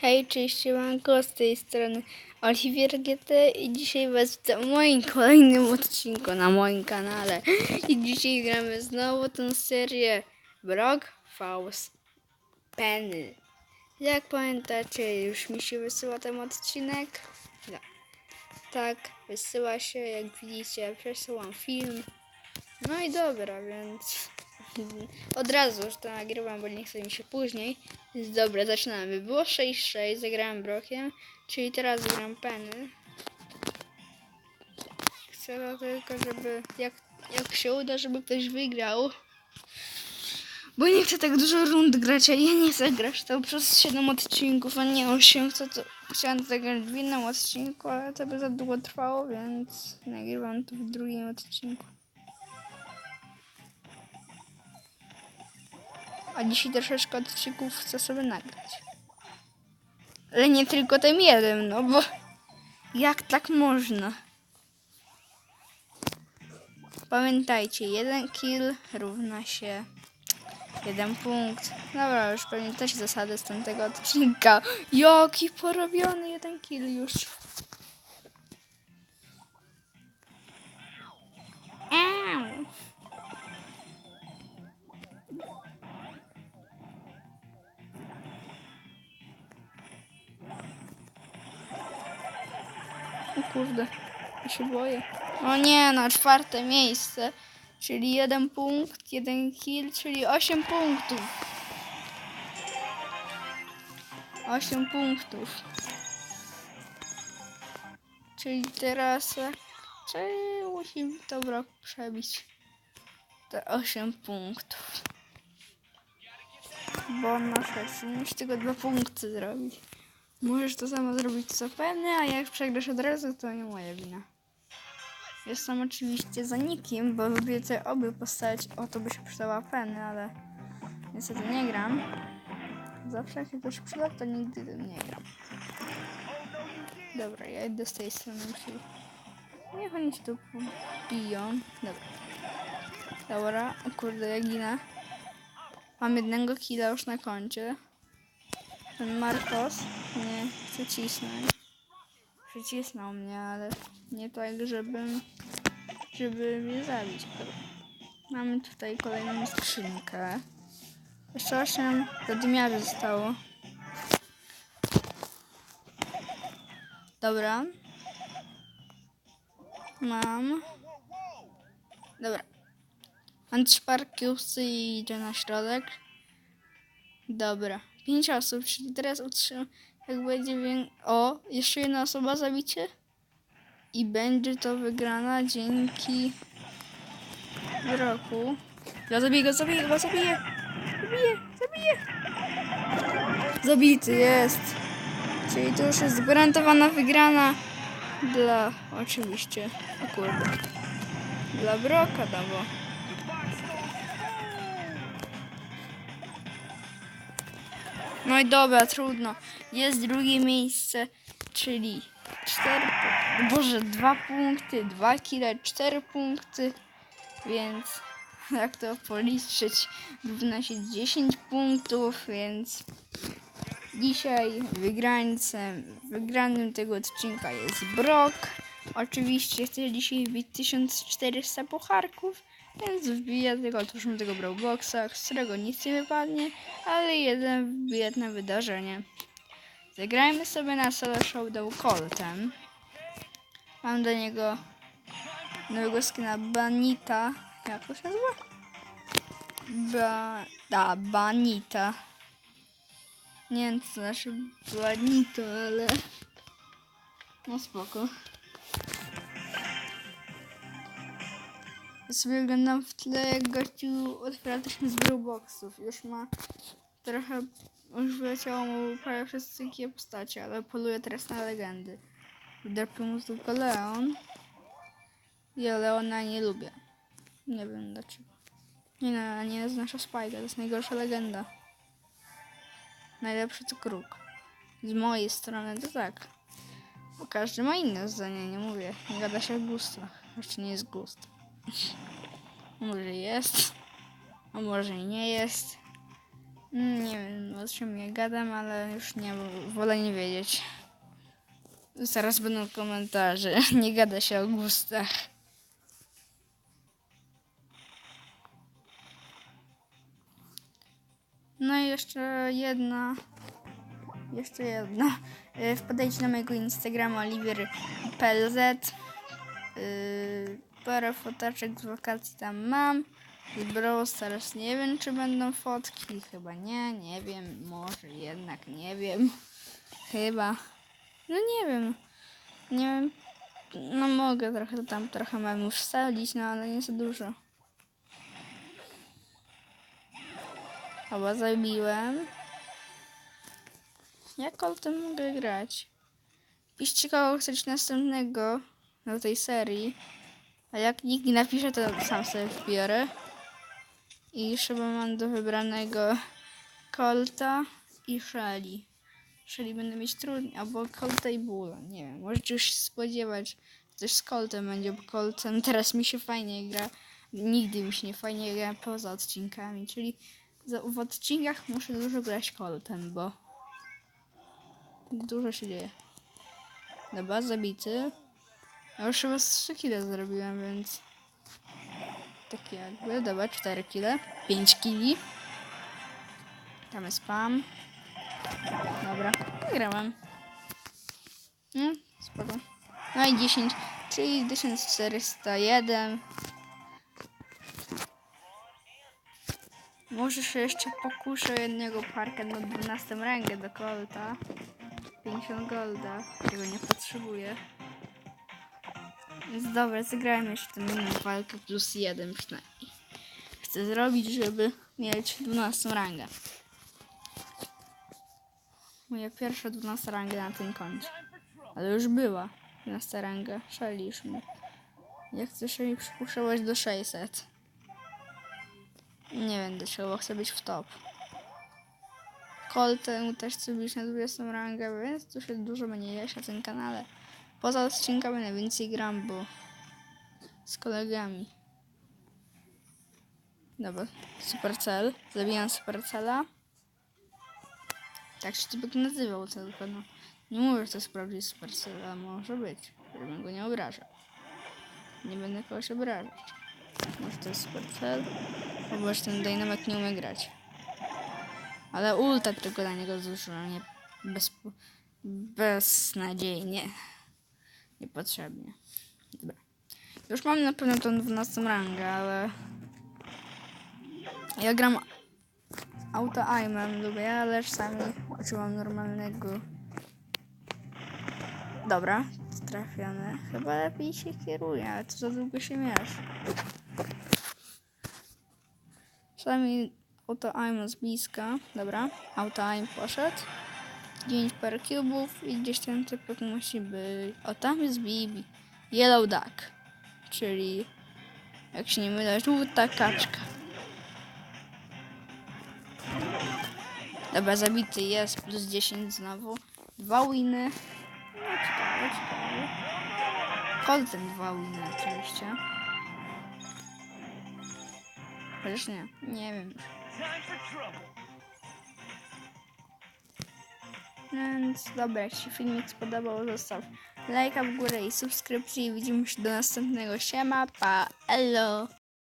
Hej, cześć, siemanko, z tej strony Oliwier GT i dzisiaj was w moim kolejnym odcinku na moim kanale. I dzisiaj gramy znowu tę serię Brock Faust Penny. Jak pamiętacie, już mi się wysyła ten odcinek. No. Tak, wysyła się, jak widzicie, przesyłam film. No i dobra, więc od razu już to nagrywam, bo nie chce mi się później. Więc dobra, zaczynamy. Było 6-6, zagrałem brokiem, czyli teraz gram penny. Chcę tylko, żeby jak, jak się uda, żeby ktoś wygrał. Bo nie chcę tak dużo rund grać, a ja nie grać to przez 7 odcinków, a nie 8. Chcę to, chciałam zagrać w innym odcinku, ale to by za długo trwało, więc nagrywam to w drugim odcinku. A dzisiaj troszeczkę odcinków chcę sobie nagrać. Ale nie tylko ten jeden, no bo jak tak można? Pamiętajcie, jeden kill równa się jeden punkt. Dobra, już pamiętacie zasady z tamtego odcinka. Jaki porobiony jeden kill już. Kurde, ja się boję. O nie, na czwarte miejsce. Czyli jeden punkt, jeden kill, czyli 8 punktów. 8 punktów. Czyli teraz... e, Czy musimy to brok przebić? To 8 punktów. Bo on ma 6, musisz tylko dwa punkty zrobić. Możesz to samo zrobić co Penny, a jak przegrasz od razu, to nie moja wina. Jestem oczywiście za nikim, bo lubię te obie postaci. O, to by się przydała Penny, ale niestety nie gram. Zawsze jak się coś przyda, to nigdy tym nie gram. Dobra, ja idę z tej strony. Czyli... Niech oni się tu biją. Dobra. Dobra, o kurde, ja ginę. Mam jednego killa już na koncie. Ten Marcos nie chce cisnąć. Przycisnął mnie, ale nie tak, żebym, żeby mnie zabić. Mamy tutaj kolejną skrzynkę. Jeszcze 8 zadymiarzy zostało. Dobra. Mam. Dobra. Mam trzy parkiusy i idę na środek. Dobra. Pięć osób, czyli teraz utrzymam. Jak będzie wię... O, jeszcze jedna osoba zabicie. I będzie to wygrana dzięki wyroku. Ja zabiję go, zabiję go, zabiję! Zabiję, zabiję! Zabity jest! Czyli to już jest gwarantowana wygrana dla, oczywiście, o kurde, dla Broka, no No i dobra, trudno. Jest drugie miejsce, czyli 4 Boże, dwa punkty, dwa kile, 4 punkty. Więc jak to policzyć, równa się 10 punktów, więc dzisiaj wygrańcem, wygranym tego odcinka jest Brock. Oczywiście chcę dzisiaj wbić 1400 pucharków, więc wbiję tylko otwórzmy tego Brawlboxa, z którego nic nie wypadnie, ale jeden wbiję na wydarzenie. Zagrajmy sobie na solo showdown Coltem. Mam do niego nowego skina Banita. Jak to się nazywa? Ba... Da, Banita. Nie wiem co znaczy Banito, ale... No spoko. Ja sobie oglądam w tle, jak gościu otwiera też z boxów. Już ma trochę, już wyleciało mu prawie wszystkie postacie, ale poluje teraz na legendy. Wdrapił mu tylko Leon. Ja Leona nie lubię. Nie wiem dlaczego. Nie no, nie jest nasza to jest najgorsza legenda. Najlepszy to kruk. Z mojej strony to tak. Bo każdy ma inne zdanie, nie mówię. Nie gada się o gustach. Jeszcze nie jest gust. Może jest, a może nie jest. Mm, Nie wiem o czym ja gadam, ale już nie, wolę nie wiedzieć. Zaraz będą komentarze. Nie gada się o gustach. No i jeszcze jedna. Jeszcze jedna. Y, Wpadajcie na mojego Instagrama oliver.plz yy, Parę fotaczek z wakacji tam mam. Z Brawl Stars nie wiem, czy będą fotki. Chyba nie, nie wiem. Może jednak nie wiem. Chyba. No nie wiem. Nie wiem. No mogę trochę tam trochę mam już wstawić, no ale nie za dużo. Chyba zabiłem. Jak o tym mogę grać? Piszcie kogo chcecie następnego do tej serii. A jak nikt nie napisze, to sam sobie wbiorę. I chyba mam do wybranego Colta i Shelly. Shelly będę mieć trudniej, albo Colta i Bulla. Nie wiem, możecie już się spodziewać, że z Coltem będzie, bo Coltem teraz mi się fajnie gra. Nigdy mi się nie fajnie gra poza odcinkami, czyli w odcinkach muszę dużo grać Coltem, bo dużo się dzieje. Dobra, zabity. Ja już chyba z 3 kile zrobiłem, więc... Tak jakby, dobra, 4 kile. 5 kili. Jest spam. Dobra, wygrałem. No, spoko. No i 10, czyli 1401. Może się jeszcze pokuszę jednego parka na 12 rangę do Colta. 50 golda, którego nie potrzebuję. Więc dobra, zagrajmy jeszcze tę inną walkę plus jeden przynajmniej. Chcę zrobić, żeby mieć 12 rangę. Moja pierwsza 12 ranga na tym koncie. Ale już była 12 ranga, szaliśmy. Ja chcę się przypuszczać do 600. Nie dlaczego, bo chcę być w top. Coltem też chcę być na 20 rangę, więc tu się dużo będzie jeść na tym kanale. Poza odcinkami najwięcej gram, bo z kolegami. Dobra, Supercell. Zabijam Supercella. Tak się typek nazywał tylko, no. Nie mówię, że to jest prawdziwy ale może być. Żebym go nie obrażał. Nie będę kogoś obrażać. Może to jest Supercell? Albo że ten Dynamite nie umie grać. Ale ulta tylko na niego zużyłem, nie bez, beznadziejnie. Niepotrzebnie. Dobra. Już mam na pewno tą 12 rangę, ale... Ja gram auto aimem, lubię, ale czasami uczyłam normalnego. Dobra, trafione. Chyba lepiej się kieruje, ale to za długo się miesz. Czasami auto aim z bliska. Dobra, auto aim poszedł. 9 par cubów i gdzieś ten typek musi być. O, tam jest Bibi. Yellow Duck, czyli jak się nie mylę, żółta kaczka. Dobra, zabity jest, plus 10 znowu. Dwa winy. No, ciekawe, ciekawe. Colton dwa winy oczywiście. Chociaż nie, nie wiem. Więc dobra, jak się filmik spodobał, zostaw lajka w górę i subskrypcję. Widzimy się do następnego. Siema, pa, elo.